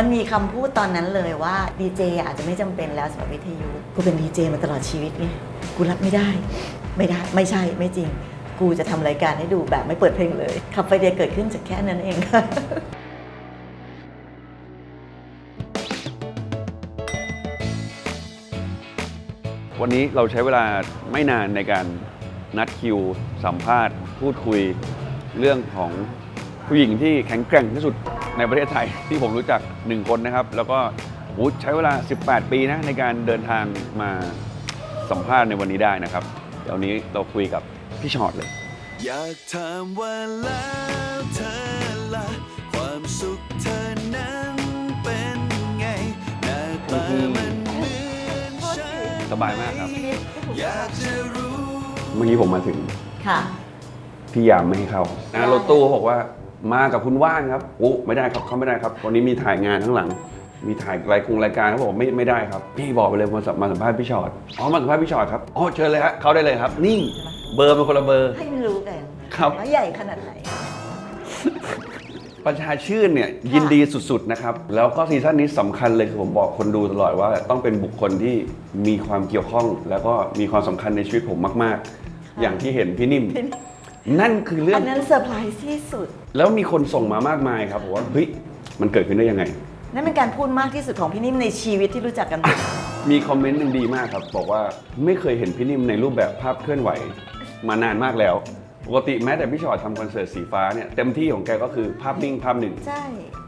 มันมีคำพูดตอนนั้นเลยว่าดีเจอาจจะไม่จำเป็นแล้วสำหรับวิทยุกูเป็นดีเจมาตลอดชีวิตไงกูรับไม่ได้ ไม่ได้ไม่ใช่ไม่จริง กูจะทำรายการให้ดูแบบไม่เปิดเพลงเลยขับไฟเดย์เกิดขึ้นจากแค่นั้นเองค่ะ วันนี้เราใช้เวลาไม่นานในการนัดคิว สัมภาษณ์ พูดคุยเรื่องของผู้หญิงที่แข็งแกร่งที่สุด ในประเทศไทยที่ผมรู้จักหนึ่งคนนะครับ แล้วก็โอ้ใช้เวลา 18 ปีนะในการเดินทางมาสัมภาษณ์ในวันนี้ได้นะครับ เดี๋ยววนนี้เราคุยกับพี่ชอตเลย อยากถามว่าแล้วเธอละความสุขเธอนั้นเป็นไงหน้าตามันเหมือนฉันสบายมากครับ อยากจะรู้ เมื่อกี้ผมมาถึงค่ะ พี่ยามไม่ให้เข้านะรถตู้เขาบอกว่า มากับคุณว่านครับโอ้ไม่ได้ครับเขาไม่ได้ครับวันนี้มีถ่ายงานข้างหลัง มีถ่ายรายกงรายการเขาบอกไม่ไม่ได้ครับ พี่บอกไปเลยมาสัมมาสัมภาษณ์พี่ชอตอ๋อมาสัมภาษณ์พี่ชอตครับอ๋อเชิญเลยฮะเขาได้เลยครับ นี่เบอร์เป็นคนละเบอร์ ให้มันรู้กันครับ ว่าใหญ่ขนาดไหน ประชาชื่นเนี่ยยินดีสุดๆนะครับ แล้วก็ซีซั่นนี้สำคัญเลยคือผมบอกคนดูตลอดว่า ต้องเป็นบุคคลที่มีความเกี่ยวข้อง แล้วก็มีความสำคัญในชีวิตผมมาก ๆ อย่างที่เห็นพี่นิ่ม นั่นคือเรื่ออัง นนั้นเซอร์ไพรส์ที่สุด แล้วมีคนส่งมามากมายครับบอกว่าเฮ้ยมันเกิดขึ้นได้ยังไง นั่นเป็นการพูดมากที่สุดของพี่นิ่มในชีวิตที่รู้จักกันมา มีคอมเมนต์หนึ่งดีมากครับ บอกว่าไม่เคยเห็นพี่นิ่มในรูปแบบภาพเคลื่อนไหว มานานมากแล้ว ปกติแม้แต่พี่ชอตทำคอนเสิร์ตสีฟ้าเนี่ยเต็มที่ของแกก็คือภาพนิ่งภาพหนึ่ง ใช่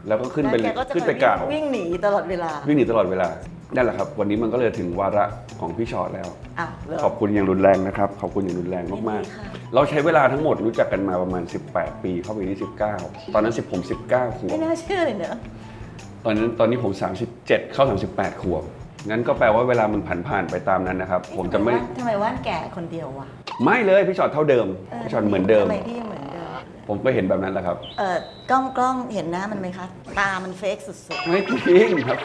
แล้วก็ขึ้นไปแล้วแกก็จะขึ้นไปกล่าววิ่งหนีตลอดเวลา วิ่งหนีตลอดเวลา นั่นแหละครับ วันนี้มันก็เลยถึงวาระของพี่ชอตแล้ว อ้าวเหรอ ขอบคุณอย่างรุนแรงนะครับ ขอบคุณอย่างรุนแรงมากยินดีค่ะ ๆ เราใช้เวลาทั้งหมดรู้จักกันมาประมาณ 18 ปีเข้าไปที่ 19 ตอนนั้น10ผม19ขวบไม่น่าเชื่อเลยเนอะ ตอนนั้นตอนนี้ผม 37 เข้า 38 ขวบ งั้นก็แปลว่าเวลามันผ่านผ่านๆไปตามนั้นนะครับ ผมจะไม่ ทำไมว่านแก่คนเดียววะไม่เลย พี่ชอตเท่าเดิม พี่ชอตเหมือนเดิม ทำไมพี่ยังเหมือนเดิม ผมก็เห็นแบบนั้นแหละครับ เออกล้องกล้องเห็นหน้ามันไหมคะ ตามันเฟกสุดไม่จริงครับ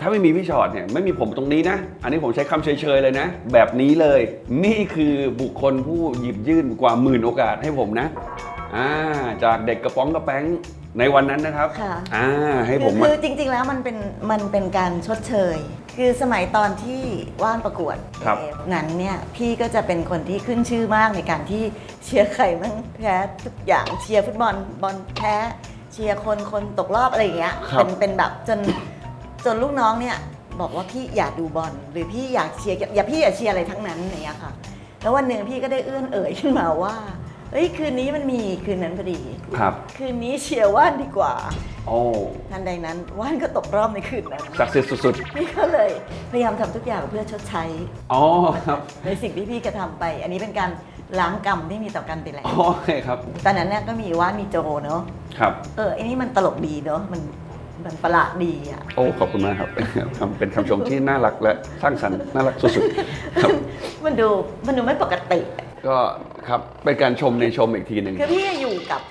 ถ้าไม่มีพี่ชอตเนี่ยไม่มีผมตรงนี้นะ อันนี้ผมใช้คำเฉยๆเลยนะ แบบนี้เลย นี่คือบุคคลผู้หยิบยื่นกว่าหมื่นโอกาสให้ผมนะอ่าจากเด็กกระป๋องกระแป้งในวันนั้นนะครับๆค่ะ อ่าให้คืผมอมา คือจริงๆแล้วมันเป็นมันเป็นการชดเชย คือสมัยตอนที่ว่านประกวดครับ เทปนั้นเนี่ยพี่ก็จะเป็นคนที่ขึ้นชื่อมากในการที่เชียร์ใครมั่งแพ้ทุกอย่างเชียร์ฟุตบอลบอลแพ้เชียร์คนคนตกรอบอะไรอย่างเงี้ยครับ เป็นเป็นแบบจน จนลูกน้องเนี่ยบอกว่าพี่อยากดูบอลหรือพี่อยากเชียร์อย่าพี่อย่าเชียร์อะไรทั้งนั้นอย่างเงี้ยค่ะ แล้ววันหนึ่งพี่ก็ได้เอื้อนเอ่ยขึ้นมาว่าเฮ้ยคืนนี้มันมีคืนนั้นพอดีครับ คืนนี้เชียร์ว่านดีกว่า โอ้ทันใดนั้นว่านก็ตกรอบในคืนนั้นศักดิ์สิทธิ์สุดพี่ก็เลยพยายามทำทุกอย่างเพื่อชดใช้ ๆ อ๋อครับในสิ่งที่พี่กระทำไป อันนี้เป็นการล้างกรรมที่มีต่อกันไปแล้ว โอเคครับ ตอนนั้นเนี่ยก็มีว่านมีโจเนาะ ครับ เออไอ้นี่มันตลกดีเนาะ มัน มันประหลาดดีอะ โอ้ขอบคุณมากครับคำเป็นคำชมที่น่ารักและสร้างสรรค์น่ารักสุดๆครับ มันดูมันดูไม่ปกติอะก็ครับเป็นการชมในชมอีกทีหนึ่ง คือพี่อยู่กับ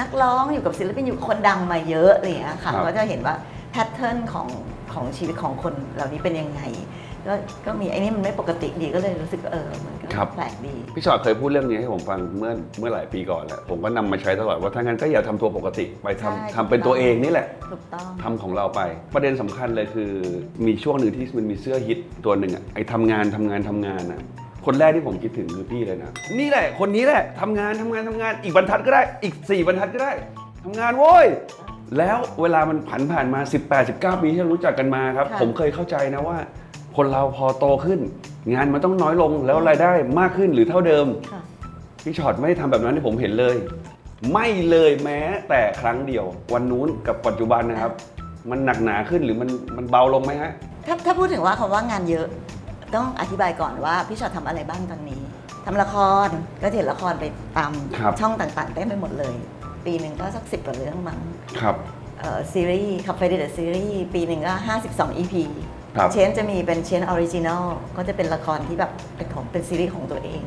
นักร้องอยู่กับศิลปินอยู่กับคนดังมาเยอะอะไรอย่างเงี้ยค่ะครับ ก็จะเห็นว่าแพทเทิร์นของของชีวิตของคนเหล่านี้เป็นยังไง ก็ก็มีไอ้นี่มันไม่ปกติดีก็เลยรู้สึกว่าเออมันก็ครับ แปลกดี พี่ชอตเคยพูดเรื่องนี้ให้ผมฟังเมื่อเมื่อหลายปีก่อนแล้วผมก็นำมาใช้ตลอดว่าถ้างั้นก็อย่าทำตัวปกติไปทำใช่ทำเป็นตัวเองนี่แหละถูกต้อง ทำของเราไป ประเด็นสำคัญเลยคือมีช่วงหนึ่งที่มันมีเสื้อฮิตตัวหนึ่งอะไอ้ทำงานทำงานทำงานอะคนแรกที่ผมคิดถึงคือพี่เลยนะนี่แหละ คนนี้แหละทำงานทำงานทำงาน อีกบรรทัดก็ได้อีก 4 บรรทัดก็ได้ทำงานโว้ยแล้วเวลามันผ่านผ่านมา 18 19ปีที่เรารู้จักกันมาครับ ค่ะ ผมเคยเข้าใจนะว่า คนเราพอโตขึ้น งานมันต้องน้อยลงแล้วรายได้มากขึ้นหรือเท่าเดิม ค่ะ พี่ช็อตไม่ได้ทำแบบนั้นให้ผมเห็นเลย ไม่เลยแม้แต่ครั้งเดียว วันนู้นกับปัจจุบันนะครับ มันหนักหนาขึ้นหรือมันมันเบาลงไหมฮะ ถ้าถ้าพูดถึงว่าคำว่างานเยอะ ต้องอธิบายก่อนว่าพี่ชอตทำอะไรบ้างตอนนี้ทำละครก็จะเห็นละครไปตามครับ ช่องต่างๆได้ไปหมดเลย ปีหนึ่งก็สักสิบกว่าเรื่องมั้งครับ เอ่อซีรีส์คับไฟเดอร์ซีรีส์ปีหนึ่งก็ 52 EP ครับ เชนจะมีเป็นเชนออริจินอลก็จะเป็นละครที่แบบเป็นของเป็นซีรีส์ของตัวเอง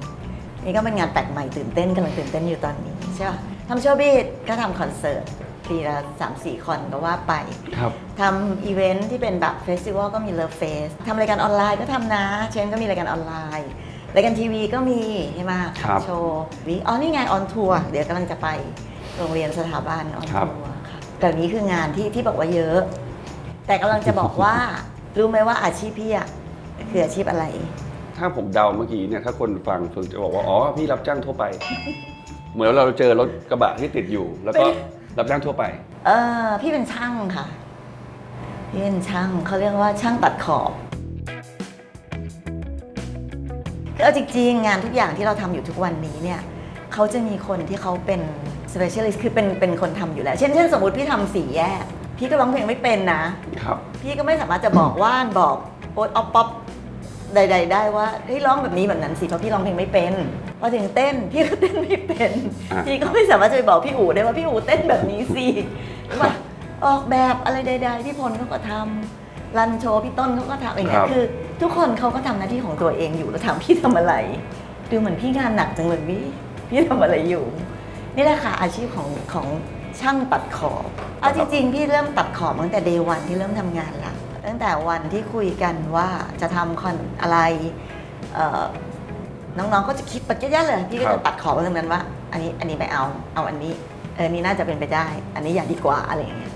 นี่ก็เป็นงานแปลกใหม่ตื่นเต้นกำลังตื่นเต้นอยู่ตอนนี้ใช่ป่ะทำโชว์บีดก็ทำคอนเสิร์ตปีละ3-4คอนก็ว่าไปครับ ทำอีเวนท์ที่เป็นแบบเฟสติวัลก็มีเลิฟเฟสทำรายการออนไลน์ก็ทำนะ เช่นก็มีรายการออนไลน์รายการทีวีก็มีใช่ไหมครับ โชว์วิอ๋อนี่ไงออนทัวร์เดี๋ยวกำลังจะไปโรงเรียนสถาบันออนครับทัวร์ค่ะแต่นี้คืองานที่ที่บอกว่าเยอะ แต่กำลังจะบอกว่า รู้ไหมว่าอาชีพพี่อะคืออาชีพอะไร ถ้าผมเดาเมื่อกี้เนี่ยถ้าคนฟังฝึกจะบอกว่าอ๋อพี่รับจ้างทั่วไป เหมือนเราเจอรถกระบะที่ติดอยู่ แล้วก็ไม่รับจ้างทั่วไป เออพี่เป็นช่างค่ะ พี่เป็นช่างเขาเรียกว่าช่างตัดขอบคือเอาจริงๆ งานทุกอย่างที่เราทำอยู่ทุกวันนี้เนี่ยเขาจะมีคนที่เขาเป็น specialist คือเป็นเป็นคนทำอยู่แล้ว เช่นเช่นสมมติพี่ทำสี่แยก พี่ก็ร้องเพลงไม่เป็นนะ ครับ พี่ก็ไม่สามารถจะบอกว่านบอกโอ๊ตออฟป๊อปใด ๆ ได้ว่าเฮ้ยร้องแบบนี้แบบนั้นสิเพราะพี่ร้องเพลงไม่เป็นพอถึงเต้นพี่ก็เต้นไม่เป็น อะพี่ก็ไม่สามารถจะไปบอกพี่อู๋ได้ว่าพี่อู๋เต้นแบบนี้สิว่าออกแบบอะไรใด ๆ พี่พลเขาก็ทำรันโชว์พี่ต้นเขาก็ทำอย่างเงี้ครัยบ คือ ทุกคนเขาก็ทำหน้าที่ของตัวเองอยู่แล้วถามพี่ทำอะไร ดูเหมือนพี่งานหนักจังเลยพี่พี่ทำอะไรอยู่ นี่แหละค่ะอาชีพของของ ช่างตัดขอบเอาจริงๆ พี่เริ่มตัดขอบตั้งแต่เดวันที่เริ่มทำงานละตั้งแต่วันที่คุยกันว่าจะทำคอนอะไรเอ่อน้องๆก็จะคิดปัจจัยเลย พี่ก็ครัจะบ ตัดขอบไปตรงนั้นว่า อันนี้อันนี้ไม่เอาเอาอันนี้เออนี่น่าจะเป็นไปได้ อันนี้อย่าดีกว่าอะไรอย่างเงี้ย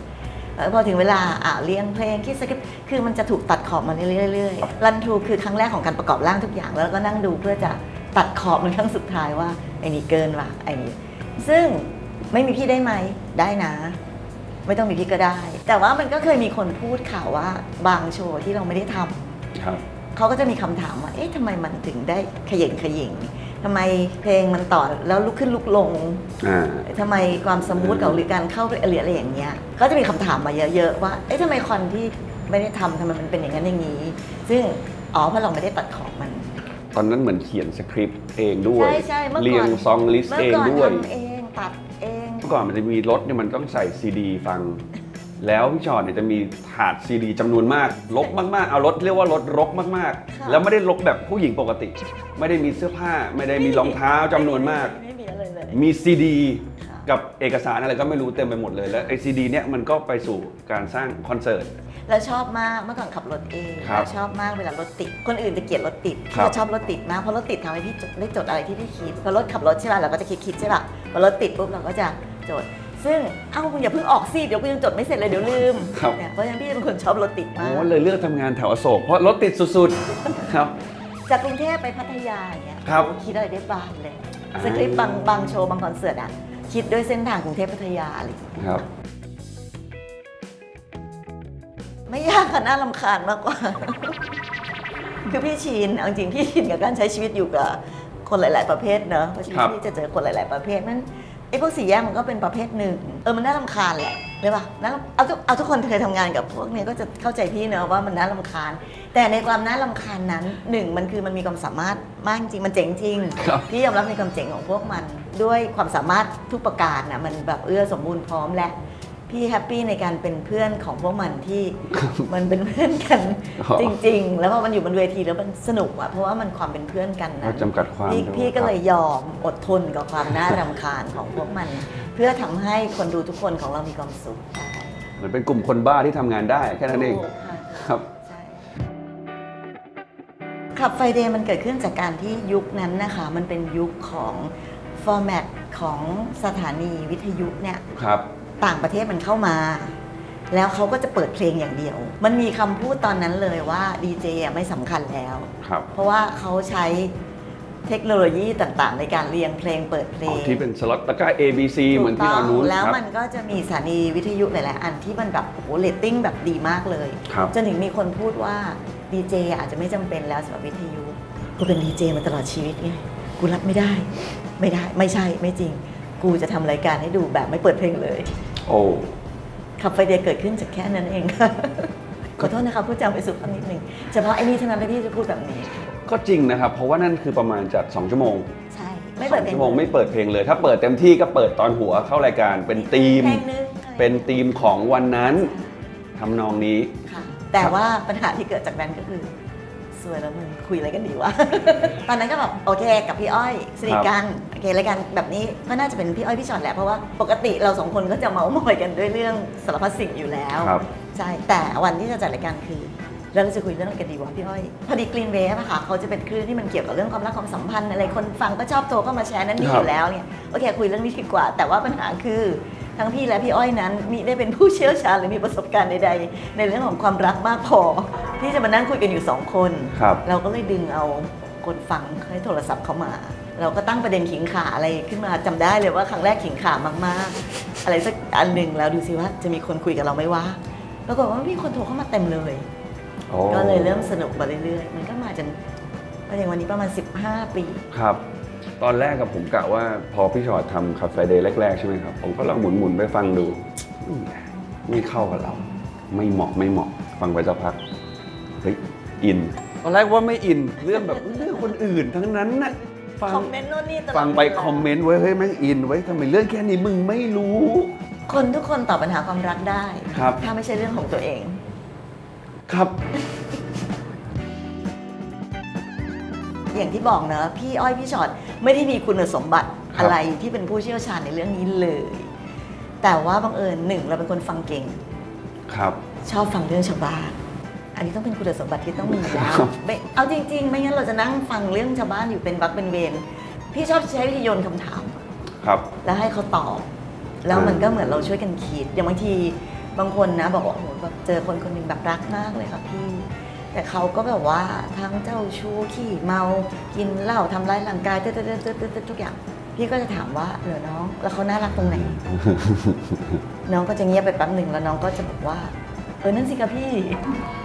เออพอถึงเวลาอ่าเรียงเพลงคิดสคริปต์คือมันจะถูกตัดขอบมาเรื่อยๆรันทูคือครั้งแรกของการประกอบร่างทุกอย่างแล้วก็นั่งดูเพื่อจะตัดขอบมันครั้งสุดท้ายว่าไอ้นี่เกินว่ะไอ้นี่ซึ่ง ไม่มีพี่ได้ไหมได้นะ ไม่ต้องมีพี่ก็ได้ แต่ว่ามันก็เคยมีคนพูดข่าวว่า บางโชว์ที่เราไม่ได้ทำครับ เขาก็จะมีคำถามว่า เอ๊ะทำไมมันถึงได้ขย่งขยิงทำไมเพลงมันต่อแล้วลุกขึ้นลุกลง อ่า ทำไมความสมูทกับหรือการเข้าหรืออะไรอย่างเงี้ย ก็จะมีคำถามมาเยอะๆว่า เอ๊ะทำไมคอนที่ไม่ได้ทำทำไมมันเป็นอย่างนั้นอย่างนี้ ซึ่ง อ๋อเพราะเราไม่ได้ตัดของมัน ตอนนั้นเหมือนเขียนสคริปต์เองด้วย ใช่ใช่เมื่อก่อนเรียงซองลิสต์เมื่เอองก่อนด้วย ทำเองตัดเองเมื่อ ก่อนมันจะมีรถเนี่ยมันต้องใส่ซีดีฟัง แล้วพี่ชอตเนี่ยจะมีถาดซีดีจำนวนมากรกมากๆ เอารถเรียกว่ารถรกมากค่ะๆแล้วไม่ได้รกแบบผู้หญิงปกติ ไม่ได้มีเสื้อผ้า ไม่ได้มีรองเท้าจำนวนมาก ไม่มีอะไรเลยมีซีดีค่ะกับเอกสารอะไรก็ไม่รู้เต็มไปหมดเลย แล้วไอซีดีเนี่ยมันก็ไปสู่การสร้างคอนเสิร์ตแล้วชอบมากเมื่อก่อนขับรถเองครับแล้วชอบมากเวลารถติด คนอื่นจะเกลียดรถติดครัพี่บชอบรถติดมากเพราะรถติดทำให้พี่จดได้จดอะไรที่พี่คิดพอรถขับรถใช่ป่ะเราก็จะคิดคิดใช่ป่ะพอรถติดปุ๊บเราก็จะ จด ซึ่งเอ้าคุณอย่าเพิ่งออกสิเดี๋ยวคุณยังจดไม่เสร็จเลยเดี๋ยวลืมครับ เนี่ยเพราะฉะนั้นพี่เป็นคนชอบรถติดมาโอ้กเลยเลือกทำงานแถวอโศกเพราะรถติดสุดๆ ครับ จากกรุงเทพไปพัทยาอย่างเงี้ยครับโอ้คิดอะไรได้บานเลยอ่า สคริปต์บางบางโชว์บางคอนเสิร์ตอะคิดด้วยเส้นทางกรุงเทพพัทยาอะไรอย่างเงี้ยครับ ไม่ยากค่ะน่าลำคาญมากกว่า คือพี่ชินเอาจริงๆพี่ชินกับการใช้ชีวิตอยู่กับคนหลาย ๆ ประเภทเนอะเพราะชีวิตครับ พี่จะเจอคนหลาย ๆ ประเภทนั้น ไอ้พวกสี่แยกมันก็เป็นประเภทหนึ่ง เออมันน่าลำคาญแหละเลยป่ะน่ารำเอาทุกเอาทุกคนเคยทำงานกับพวกเนี้ยก็จะเข้าใจพี่เนอะว่ามันน่าลำคาญ แต่ในความน่าลำคาญนั้นหนึ่งมันคือมันมีความสามารถมากจริงมันเจ๋งจริง ครับ พี่ยอมรับในความเจ๋งของพวกมัน ด้วยความสามารถทุกประการนะมันแบบเอื้อสมบูรณ์พร้อมและ พี่แฮปปี้ในการเป็นเพื่อนของพวกมันที่ มันเป็นเพื่อนกันอ๋อจริง ๆ แล้วพอมันอยู่บนเวทีแล้วมันสนุกอะเพราะว่ามันความเป็นเพื่อนกันนะเราจำกัดความพี่ด้วยพี่ก็ครับเลยยอมอดทนกับความน่ารำคาญของพวกมัน เพื่อทำให้คนดูทุกคนของเรามีความสุขใช่เหมือนเป็นกลุ่มคนบ้าที่ทำงานได้แค่นั้นเองถูกค่ะ ครับใช่คลับไฟเดย์มันเกิดขึ้นจากการที่ยุคนั้นนะคะ มันเป็นยุคของฟอร์แมตของสถานีวิทยุเนี่ย ครับ ต่างประเทศมันเข้ามา แล้วเขาก็จะเปิดเพลงอย่างเดียว มันมีคำพูดตอนนั้นเลยว่าดีเจไม่สำคัญแล้ว ครับ เพราะว่าเขาใช้เทคโนโลยีต่างๆ ในการเรียงเพลงเปิดเพลอ๋องที่เป็นสล็อตตะกร้า A B C เหมือนที่ถูกเราต้นู้นแล้วครับ มันก็จะมีสถานีวิทยุหลายๆอันที่มันแบบโอ้โหเรตติ้งแบบดีมากเลย ครับ จนถึงมีคนพูดว่าดีเจอาจจะไม่จำเป็นแล้วสำหรับวิทยุกูเป็นดีเจมาตลอดชีวิตไงกูรับไม่ได้ ไม่ได้ไม่ใช่ไม่จริง กูจะทำรายการให้ดูแบบไม่เปิดเพลงเลย โอ้ ขับไฟเดย์เกิดขึ้นจากแค่นั้นเองค่ะ ขอโทษนะคะพูดจาไปสุภาพนิดนึงเฉพาะไอ้นี่เท่านั้นที่พี่จะพูดแบบนี้ ก็จริงนะครับ เพราะว่านั่นคือประมาณจัด2ชั่วโมงใช่ไม่เปิดสองเพลงชั่วโมงไม่เปิดเพลงเลย ถ้าเปิดเต็มที่ก็เปิดตอนหัวเข้ารายการเป็นธีม เพลงนึงอะไรเป็นธีมของวันนั้นทำนองนี้ ค่ะ แต่ว่าปัญหาที่เกิดจากนั้นก็คือ สวยแล้วมึงคุยอะไรกันดีวะ ตอนนั้นก็แบบโอเคกับพี่อ้อยสนิทกันโอเครายการแบบนี้ก็น่าจะเป็นพี่อ้อยพี่ชอตแหละเพราะว่าปกติเราสองคนก็จะเมาส์มอยกันด้วยเรื่องสารพัดสิ่งอยู่แล้วครับใช่แต่วันที่จะจัดรายการคือเราจะคุยเรื่องอะไรกันดีวะพี่อ้อย พอดีกรีนเวฟอะค่ะเขาจะเป็นคลื่นที่มันเกี่ยวกับเรื่องความรักความสัมพันธ์อะไรคนฟังก็ชอบโทรเข้ามาแชร์นั่นนี่ครับอยู่แล้วเนี่ยโอเคคุยเรื่องนี้ดีกว่า แต่ว่าปัญหาคือททั้งพี่และพี่อ้อยนั้นมีได้เป็นผู้เชี่ยวชาญหรือมีประสบการณ์ใดๆในเรื่องของความรักมากพอ ที่จะมานั่งคุยกันอยู่สองคน ครับ เราก็เลยดึงเอาคนฟังให้โทรศัพท์เข้ามา เราก็ตั้งประเด็นขิงขาอะไรขึ้นมาจำได้เลยว่าครั้งแรกขิงขามากๆ อะไรสักอันหนึ่งแล้วดูสิว่าจะมีคนคุยกับเราไหมวะปรากฏว่ามีคนโทรเข้ามาเต็มเลย โอ้ก็เลยเริ่มสนุกมาเรื่อยๆ มันก็มาจนมาถึงวันนี้ประมาณ 15 ปี ครับ ตอนแรกกับผมกะว่าพอพี่ชอตทำคาเฟ่เดย์แรก ๆ ใช่ไหมครับ ผมก็ลองหมุนๆไปฟังดูอืมไม่เข้ากับเรา ไม่เหมาะไม่เหมาะ ฟังไปสักพักเฮ้ย อิน ตอนแรกว่าไม่อินเรื่องแบบเรื่องคนอื่นทั้งนั้นน่ะฟังคอมเมนต์โน่นนี่ตลอดฟังไปเวลาคอมเมนต์ไว้เฮ้ยแม่งอินไว้ยทำไมเรื่องแค่นี้มึงไม่รู้ คนทุกคนตอบปัญหาความรักได้ ครับ ถ้าไม่ใช่เรื่องของตัวเอง ครับ อย่างที่บอกเนอะพี่อ้อยพี่ชอตไม่ได้มีคุณสมบัติครับ อะไรที่เป็นผู้เชี่ยวชาญในเรื่องนี้เลย แต่ว่าบังเอิญหนึ่งเราเป็นคนฟังเก่ง ครับ ชอบฟังเรื่องชาวบ้าน อันนี้ต้องเป็นคุณสมบัติที่ต้องมีแล้วครับไม่เอาจริง ๆ ไม่งั้นเราจะนั่งฟังเรื่องชาวบ้านอยู่เป็นวักเป็นเวรพี่ชอบใช้วิธีโยนคำถาม ครับ แล้วให้เขาตอบ แล้วมันอ่าก็เหมือนเราช่วยกันคิดอย่างบางทีบางคนนะ บอกว่าโอ้โหแบบเจอคนคนหนึ่งแบบรักมากเลยค่ะพี่ แต่เขาก็แบบว่าทั้งเจ้าชู้ขี้เมากินเหล้าทำร้ายร่างกายเต๊ดๆๆๆๆทุกอย่าง พี่ก็จะถามว่าเออน้อง แล้วเขาน่ารักตรงไหน น้องก็จะเงียบไปแป๊บหนึ่งแล้วน้องก็จะบอกว่า เออนั่นสิคะพี่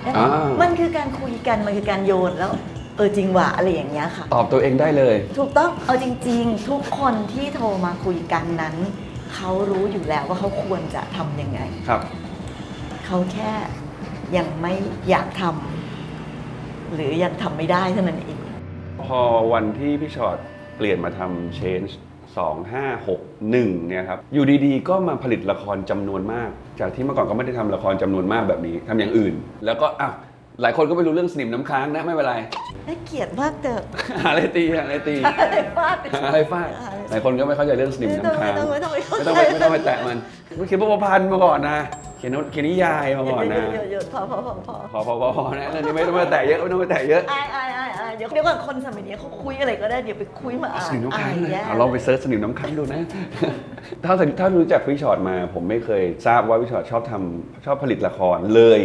แล้วอ่ามั มันคือการคุยกันมันคือการโยนแล้ว เออจริงว่ะอะไรอย่างเงี้ยค่ะ ตอบตัวเองได้เลย ถูกต้องเอาจริง ๆ ทุกคนที่โทรมาคุยกันนั้น เขารู้อยู่แล้วว่าเขาควรจะทำยังไง ครับ เขาแค่ยังไม่อยากทำหรือยังทำไม่ได้เท่านั้นเอง พอวันที่พี่ชอตเปลี่ยนมาทำ Change 2561เนี่ยครับอยู่ดีๆ ก็มาผลิตละครจำนวนมาก จากที่เมื่อก่อนก็ไม่ได้ทำละครจำนวนมากแบบนี้ทำอย่างอื่น แล้วก็อะหลายคนก็ไม่รู้เรื่องสนิมน้ำค้างนะไม่เป็นไร น่าเกลียดมากเถอะหาอะไรตีหาอะไรตีอะไรฟาดหาอะไรฟาดหลายคนก็ไม่เข้าใจเรื่องสนิมไม่ต้องน้ำค้างไม่ต้องไม่ต้องไม่ต้องไปไม่ต้องไปแตะมันไม่เขียนประพันธ์มาก่อนนะเขียนเขียนนิยายมาก่อนนะเดี๋ยวเดี๋ยวพอพอพอพอพอพอพอพอนะเรื่องนี้ไม่ต้องไปแตะเยอะไม่ต้องไปแตะเยอะ อายอายอายอาย เดี๋ยวเดี๋ยวก่อนคนสมัยนี้เขาคุยอะไรก็ได้เดี๋ยวไปคุยมาอ่าสนนิมน้ำค้างอายเลยแย่เอาลองไปเซิร์ชสนิมน้ำค้างดูนะ ถ้าถ้ารู้จักพี่ชอตมา ผมไม่เคยทราบว่าพี่ชอตชอบทำชอบผลิตละครเลย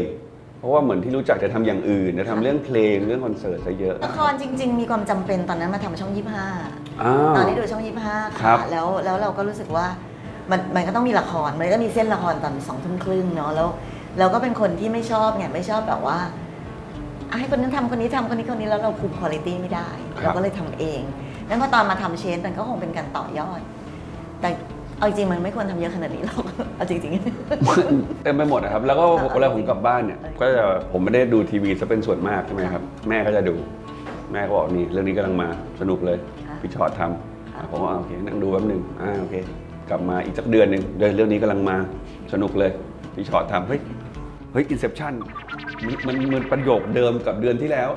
เพราะว่าเหมือนที่รู้จักจะทำอย่างอื่นจะทำเรื่องเพลงเรื่องคอนเสิร์ตซะเยอะละครจริง ๆ มีความจำเป็นตอนนั้นมาทำช่องยี่ห้า อ้าว ตอนนี้ดูช่องยี่ห้าครัค่ะบแล้วแล้วเราก็รู้สึกว่ามันมันก็ต้องมีละคร มันก็มีเส้นละครตอนสองทุ่มครึ่งเนาะแล้วเราก็เป็นคนที่ไม่ชอบไงไม่ชอบแบบว่า อะให้คนนั้นทำคนนี้ทำคนนี้คนนี้แล้วเราคุมคุณภาพไม่ได้เราก็เลยทำเองแล้วพอตอนมาทำเชนมันก็คงเป็นการต่อยอด แต่เอาจริงๆมันไม่ควรทำเยอะขนาดนี้หรอกเอาจริงๆ เต็มไปหมดนะครับ แล้วก็อ่าเวลาผมกลับบ้านเนี่ย ก็จะผมไม่ได้ดูทีวีซะเป็นส่วนมากใช่ไหมครับ แม่ก็จะดู แม่ก็บอกนี่เรื่องนี้กำลังมาสนุกเลยค่ะพี่ชอตทำค่ะอะผมว่าโอเคนั่งดูแป๊บหนึงอ่าโอเค กลับมาอีกสักเดือนหนึ่งเดือนเรื่องนี้กำลังมาสนุกเลยพี่ชอตทำเฮ้ย เฮ้ยอินเซปชั่นมันมันมันประโยคเดิมกับเดือนที่แล้ว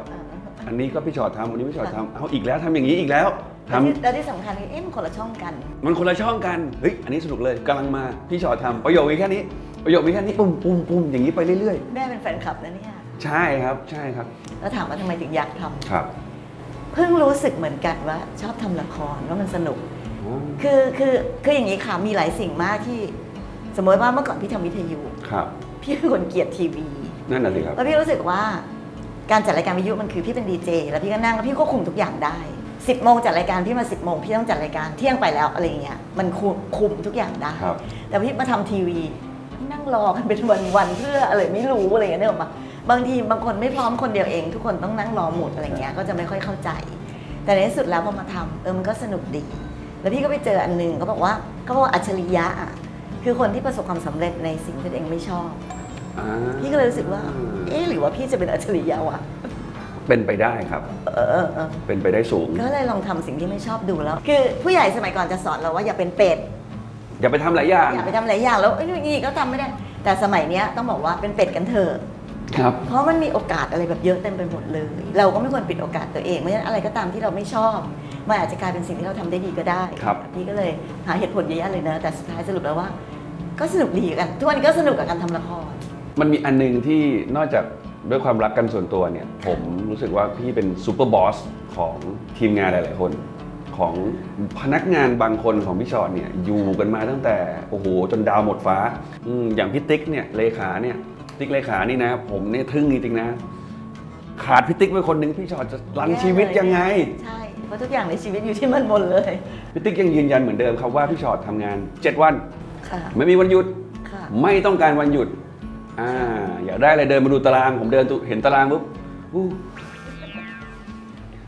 อันนี้ก็พี่ชอตทำอันนี้พี่ชอตทำเอาอีกแล้วทำอย่างนี้อีกแล้วทำแล้วที่สำคัญคือเอ๊ะมันคนละช่องกันมันคนละช่องกันเฮ้ยอันนี้สนุกเลยกำลังมาพี่ชอตทำประโยคมีแค่นี้ ประโยคมีแค่นี้ปุ้มปุ้มปุ้มอย่างนี้ไปเรื่อยแม่เป็นแฟนคลับนะเนี่ย ๆ ใช่ครับใช่ครับแล้วถามว่าทำไมถึงอยากทำครับเพิ่งรู้สึกเหมือนกันว่าชอบทำละครว่ามันสนุก อ๋อคือคือคืออย่างนี้ค่ะมีหลายสิ่งมากที่ สมมติว่าเมื่อก่อนพี่ทำวิทยุ ครับ พี่เป็นคนเกลียดทีวีนั่นน่ะสิครับ แล้วพี่รู้สึกว่าการจัดรายการวิทยุมันคือพี่เป็นดีเจแล้วพี่ก็นั่งแล้วพี่ควบคุมทุกอย่างได้10โมงจัดรายการพี่มา10โมงพี่ต้องจัดรายการเที่ยงไปแล้วอะไรอย่างเงี้ยมันคุมคุมทุกอย่างได้ ครับ แต่พี่มาทำทีวีนั่งรอกันเป็นวันๆเพื่ออะไรไม่รู้อะไรอย่างเงี้ยนึกออกปะบางทีบางคนไม่พร้อมคนเดียวเอง ทุกคนต้องนั่งรอหมดอะไรเงี้ยก็จะไม่ค่อยเข้าใจ แต่ในที่สุดแล้วพอมาทำเออมันก็สนุกดี แล้วพี่ก็ไปเจออันหนึงเขาบอกว่าเขาบอกว่าอัจฉริยะอะ คือคนที่ประสบความสำเร็จในสิ่งที่ตัวเองไม่ชอบ อ่าพี่ก็เลยรู้สึกว่า เอ๊ะหรือว่าพี่จะเป็นอัจฉริยะวะเป็นไปได้ครับ เออเออเออเป็นไปได้สูง ก็เลยลองทำสิ่งที่ไม่ชอบดูแล้ว คือผู้ใหญ่สมัยก่อนจะสอนเราว่าอย่าเป็นเป็ด อย่าไปทำหลายอย่างอย่าไปทำหลายอย่างแล้วเอ้ยนี่ก็ทำไม่ได้ แต่สมัยเนี้ยต้องบอกว่าเป็นเป็ดกันเถอะ ครับ เพราะมันมีโอกาสอะไรแบบเยอะเต็มไปหมดเลย เราก็ไม่ควรปิดโอกาสตัวเองเพราะฉะนั้นอะไรก็ตามที่เราไม่ชอบมันอาจจะกลายเป็นสิ่งที่เราทำได้ดีก็ได้ครับ พี่ก็เลยหาเหตุผลเยอะแยะเลยนะ แต่สุดท้ายสรุปแล้วว่า ก็สนุกดีกัน ทุกวันนี้ก็สนุกกับการทำละคร มันมีอันหนึงที่นอกจากด้วยความรักกันส่วนตัวเนี่ย ผมรู้สึกว่าพี่เป็นซูเปอร์บอสของทีมงานหลายๆคน ของพนักงานบางคนของพี่ชอตเนี่ยอยู่กันมาตั้งแต่โอ้โหจนดาวหมดฟ้าอืมอย่างพี่ติ๊กเนี่ยเลขาเนี่ยติ๊กเลขานี่นะ ผมเนี่ยทึ่งจริงๆนะ ขาดพี่ติ๊กไปคนหนึ่งพี่ชอตจะรันชีวิตยังไง ใช่เพราะทุกอย่างในชีวิตอยู่ที่มันหมดเลย พี่ติ๊กยังยืนยันเหมือนเดิมครับว่าพี่ชอตทำงาน 7 วัน ค่ะ ไม่มีวันหยุด ค่ะ ไม่ต้องการวันหยุด อ่า อยากได้อะไรเดินมาดูตาราง ผมเดินเห็นตารางปุ๊บอู้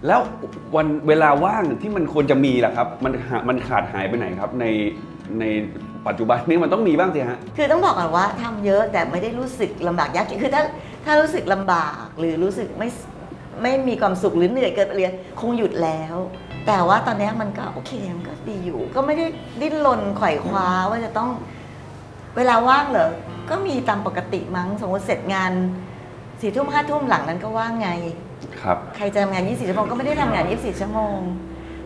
แล้ววันเวลาว่างที่มันควรจะมีล่ะครับ มันหามันขาดหายไปไหนครับ ในในปัจจุบันนี้มันต้องมีบ้างสิฮะ คือต้องบอกก่อนว่าทำเยอะแต่ไม่ได้รู้สึกลำบากยากเย็นคือถ้าถ้ารู้สึกลำบากหรือรู้สึกไม่ไม่มีความสุขหรือเหนื่อยเกินไปเรียนคงหยุดแล้ว แต่ว่าตอนนี้มันก็โอเคมันก็ดีอยู่ ก็ไม่ได้ดิ้นรนไขว่คว้าว่าจะต้อง เวลาว่างเหรอ ก็มีตามปกติมั้งสมมติเสร็จงานสี่ทุ่มห้าทุ่มหลังนั้นก็ว่างไง ครับ ใครจะทำงาน 24 ชั่วโมงก็ไม่ได้ทำงาน 24 ชั่วโมง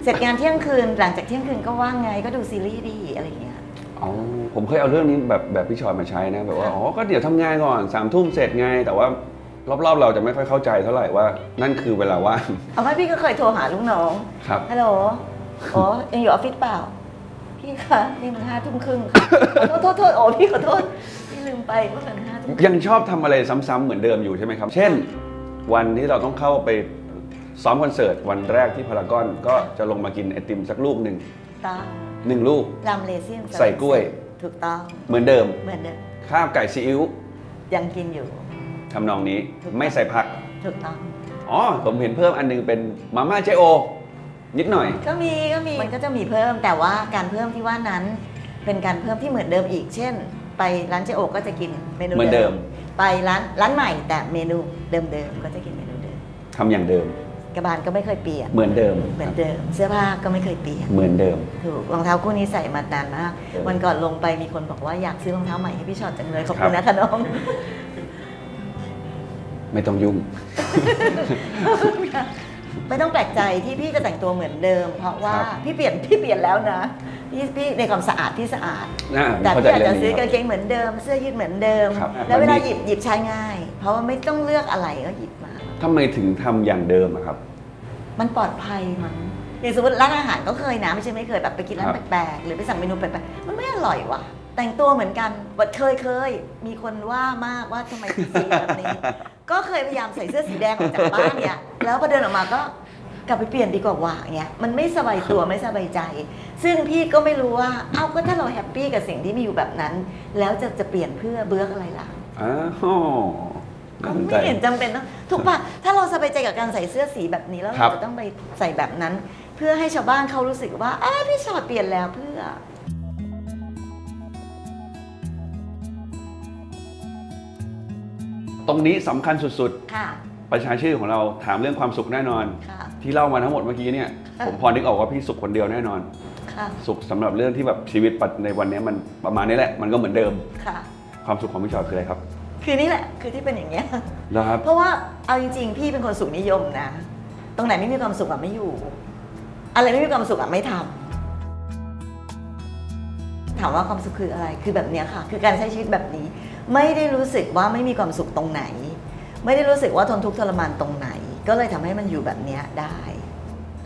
เสร็จงานเที่ยงคืนหลังจากเที่ยงคืนก็ว่างไง ก็ดูซีรีส์ดีอะไรอย่างเงี้ย อ๋อผมเคยเอาเรื่องนี้แบบแบบพี่ชอตมาใช้นะ แบบว่า อ๋อ ก็เดี๋ยวทำงานก่อนสามทุ่มเสร็จไง แต่ว่า รอบๆ เราจะไม่ค่อยเข้าใจเท่าไหร่ว่า นั่นคือเวลาว่างเอาไว้พี่ก็เคยโทรหาลูกน้องครับ ฮัลโหลอ๋อยังอยู่ออฟฟิศเปล่า พี่คะนี่มันห้าทุ่มครึ่งค่ะขอโทษโทษโอ้พี่ขอโทษพี่ลืมไปว่ามันห้าทุ่มยังชอบทำอะไรซ้ำๆเหมือนเดิมอยู่ใช่ไหมครับ เช่น วันที่เราต้องเข้าไปซ้อมคอนเสิร์ตวันแรกที่พารากอนก็จะลงมากินไอติมสักลูกหนึ่งต้องหนึ่งลูกลำเลเซียนใส่กล้วย ถูกต้องเหมือนเดิม เหมือนเดิมข้าวไก่ซีอิ๊วยังกินอยู่ ทำนองนี้ถูกต้องไม่ใส่ผัก ถูกต้อง อ๋อ ผมเห็นเพิ่มอันหนึงเป็นมาม่าเจโอ นิดหน่อย ก็มีก็มีมันก็จะมีเพิ่มแต่ว่าการเพิ่มที่ว่านั้น เป็นการเพิ่มที่เหมือนเดิมอีก เช่น ไปร้านเจโอก็จะกินเมนูเหมือนเดิม ไปร้านร้านใหม่แต่เมนูเดิมๆก็จะกินเมนูเดิมทำอย่างเดิม กระบาลก็ไม่เคยเปลี่ยนเหมือนเดิม เหมือนเดิม เสื้อผ้าก็ไม่เคยเปลี่ยนเหมือนเดิม ถูกรองเท้าคู่นี้ใส่มานานมากเออวันก่อนลงไปมีคนบอกว่าอยากซื้อรองเท้าใหม่ให้พี่ชอตจังเลยขอบครัคุบณนะคะน้อง ไม่ต้องยุ่ง ไม่ต้องแปลกใจที่พี่จะแต่งตัวเหมือนเดิม เพราะว่าครับพี่เปลี่ยนพี่เปลี่ยนแล้วนะพี่พี่ในความสะอาดพี่สะอาดนะผมแต่เข้าใจพี่อาจเรื่จะองซื้อนี้คการับงเกงเหมือนเดิม เสื้อยืดเหมือนเดิม ครับแล้วเวลามันมี หยิบหยิบใช้ง่าย เพราะว่าไม่ต้องเลือกอะไรก็หยิบมา ทำไมถึงทำอย่างเดิมอะครับ มันปลอดภัยมั้งอย่างสมมติร้านอาหารก็เคยนะไม่ใช่ไม่เคยแบบไปกินร้านครับแปลกๆหรือไปสั่งเมนูแปลกๆมันไม่อร่อยว่ะ แต่งตัวเหมือนกันวัดเคยเคยมีคนว่ามากว่าทำไมสีแบบนี้ ก็เคยพยายามใส่เสื้อสีแดงออกจากบ้านเนี่ย แล้วพอเดินออกมาก็กลับไปเปลี่ยนดีกว่าว่าเงี้ยมันไม่สบายตัวไม่สบายใจ ซึ่งพี่ก็ไม่รู้ว่าเอ้าก็ถ้าเราแฮปปี้กับสิ่งที่มีอยู่แบบนั้น แล้วจะจะเปลี่ยนเพื่อเบื้อกอะไรล่ะอ้าวก็น่าสนใจไม่เห็นจำเป็นต้องถูกปะถ้าเราสบายใจกับการใส่เสื้อสีแบบนี้แล้วครัเราบจะต้องไปใส่แบบนั้น เพื่อให้ชาวบ้านเขารู้สึกว่าอ้าพี่ชอดเปลี่ยนแล้วเพื่อ ตรงนี้สำคัญสุดค่ะ ๆ ประชาชื่อของเราถามเรื่องความสุขแน่นอน ค่ะ ที่เล่ามาทั้งหมดเมื่อกี้เนี่ย ค่ะ ผมพอนึกออกว่าพี่สุขคนเดียวแน่นอน ค่ะ สุขสำหรับเรื่องที่แบบชีวิตปัจในวันนี้มันประมาณนี้แหละ มันก็เหมือนเดิม ค่ะ ความสุขของพี่ชอตคืออะไรครับคือนี่แหละ คือที่เป็นอย่างเงี้ย แล้วครับ เพราะว่าเอาจริงๆ พี่เป็นคนสุขนิยมนะ ตรงไหนไม่มีความสุขอะไม่อยู่ อะไรไม่มีความสุขอะไม่ทำถามว่าความสุขคืออะไร คือแบบเนี้ยค่ะ คือการใช้ชีวิตแบบนี้ ไม่ได้รู้สึกว่าไม่มีความสุขตรงไหน ไม่ได้รู้สึกว่าทนทุกข์ทรมานตรงไหน ก็เลยทำให้มันอยู่แบบเนี้ยได้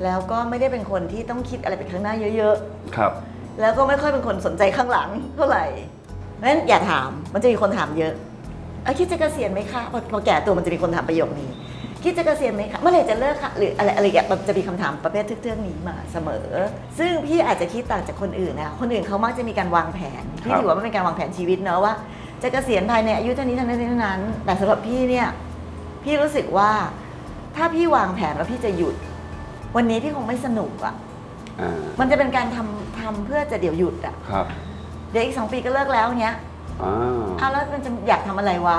แล้วก็ไม่ได้เป็นคนที่ต้องคิดอะไรไปข้างหน้าเยอะๆ ครับ แล้วก็ไม่ค่อยเป็นคนสนใจข้างหลังเท่าไหร่เพราะฉะนั้นอย่าถามมันจะมีคนถามเยอะเอ้ยคิดจะเกษียณไหมคะพอพอแก่ตัวมันจะมีคนถามประโยคนี้ คิดจะเกษียณไหมคะเมื่อไหร่จะเลิกคะหรืออะไรอะไรอย่างเงี้ยมันจะมีคำถามประเภททึ่งๆนี้มาเสมอ ซึ่งพี่อาจจะคิดต่างจากคนอื่นนะคนอื่นเขามักจะมีการวางแผนพี่ครับถือว่ามันเป็นการวางแผนชีวิตเนอะว่า จะเกษียณภายในอายุเท่านี้เท่านั้นเท่านั้น แต่สำหรับพี่เนี่ย พี่รู้สึกว่า ถ้าพี่วางแผนว่าพี่จะหยุด วันนี้พี่คงไม่สนุกอะอ่ามันจะเป็นการทำทำเพื่อจะเดี๋ยวหยุดอะครับเดี๋ยวอีกสองปีก็เลิกแล้วเงี้ยอ่าอ้าวแล้วมันจะอยากทำอะไรวะ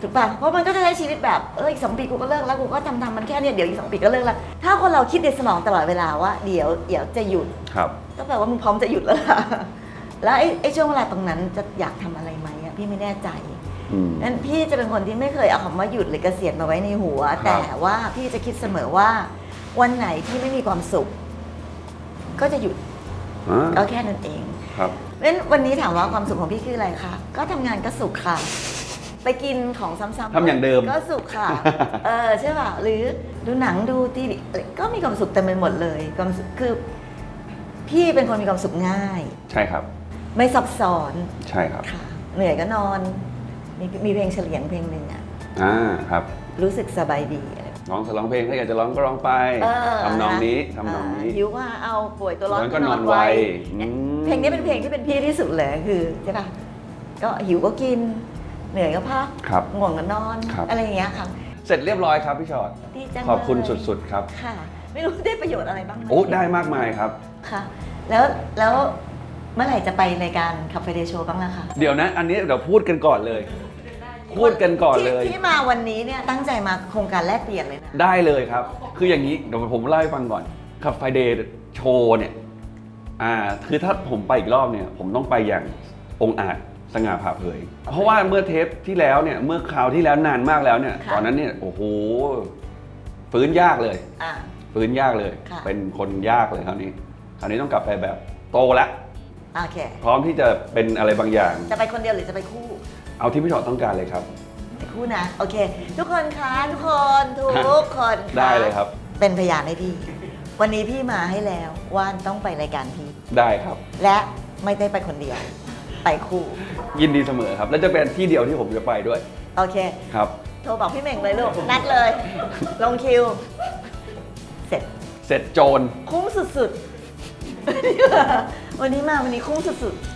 ถูกป่ะเพราะมันก็จะใช้ชีวิตแบบเอออีกสองปีกูก็เลิกแล้วกูก็ทำทำมันแค่เนี้ยเดี๋ยวอีกสองปีก็เลิกแล้วถ้าคนเราคิดในสมองตลอดเวลาว่าเดี๋ยวเดี๋ยวจะหยุด ครับ ก็แปลว่ามึงพร้อมจะหยุดแล้วล่ะ แล้วไอ้ไอ้ช่วงเวลาตรงนั้นจะอยากทำอะไรไหมอะ พี่ไม่แน่ใจอืม นั้นพี่จะเป็นคนที่ไม่เคยเอาคำว่าหยุดหรือเกษียณมาไว้ในหัว ครับ แต่ว่าพี่จะคิดเสมอว่า วันไหนที่ไม่มีความสุข ก็จะหยุดอ่าก็แค่นั้นเองครับ เพราะฉะนั้นวันนี้ถามว่าความสุขของพี่คืออะไรคะก็ทำงานก็สุขค่ะ ไปกินของซ้ำๆทำอย่างเดิม ก็สุขค่ะ เออใช่ป่ะหรือดูหนังดูทีวีก็มีความสุขเต็มไปหมดเลยความสุขคือ พี่เป็นคนมีความสุขง่าย ใช่ครับ ไม่ซับซ้อนใช่ครับ ค่ะ เหนื่อยก็นอน มีมีเพลงเฉลียงเพลงหนึ่งอะอ่าครับ รู้สึกสบายดีอะไรร้องร้องเพลงถ้าอยากจะร้องก็ร้องไปเออทำนองนี้ะทำนองนี้าหิวว่าเอาป่วยตัวร้อนร้อนก็ก็นอนนอนไวไวอืม เพลงนี้เป็นเพลงที่เป็นพี่ที่สุดเลยคือใช่ปะก็หิวก็กิน เหนื่อยก็พักครับ ง่วงก็นอน ครับ อะไรอย่างเงี้ยค่ะเสร็จเรียบร้อยครับพี่ชอตดีจังขอบคุณเลยสุดๆครับค่ะ ไม่รู้ได้ประโยชน์อะไรบ้างหม โอ้ได้มากมายครับ ค่ะแล้วแล้ว เมื่อไหร่จะไปรายการขับไฟเดย์โชว์บ้างล่ะคะเดี๋ยวนะ อันนี้เดี๋ยวพูดกันก่อนเลย พูดกันก่อนเลยที่ที่มาวันนี้เนี่ยตั้งใจมาโครงการแลกเปลี่ยนเลยนะ ได้เลยครับ คืออย่างนี้เดี๋ยวผมเล่าให้ฟังก่อนขับไฟเดย์โชว์เนี่ย อ่า คือถ้าผมไปอีกรอบเนี่ย ผมต้องไปอย่างองค์อาจสง่าผ่าเผย เพราะว่าเมื่อเทปที่แล้วเนี่ย เมื่อคราวที่แล้วนานมากแล้วเนี่ย ค่ะ ตอนนั้นเนี่ย โอ้โห ฟื้นยากเลย อ่า ฟื้นยากเลย ค่ะ เป็นคนยากเลยคราวนี้ คราวนี้ต้องกลับไปแบบโตแล้ว โอเค พร้อมที่จะเป็นอะไรบางอย่าง จะไปคนเดียวหรือจะไปคู่ เอาที่พี่ชอตต้องการเลยครับ ไปคู่นะ โอเค ทุกคนคะทุกคนทุกคนะได้เลยครับ เป็นพยานให้พี่ วันนี้พี่มาให้แล้วว่านต้องไปรายการพี่ ได้ครับ และไม่ได้ไปคนเดียว ไปคู่ ยินดีเสมอครับ และจะเป็นที่เดียวที่ผมจะไปด้วย โอเค ครับ โทรบอกพี่เหม่งเลยลูก นัดเลย ลงคิว เสร็จ เสร็จโจร คุ้มสุดๆ วันนี้มาวันนี้คุ้มสุดๆ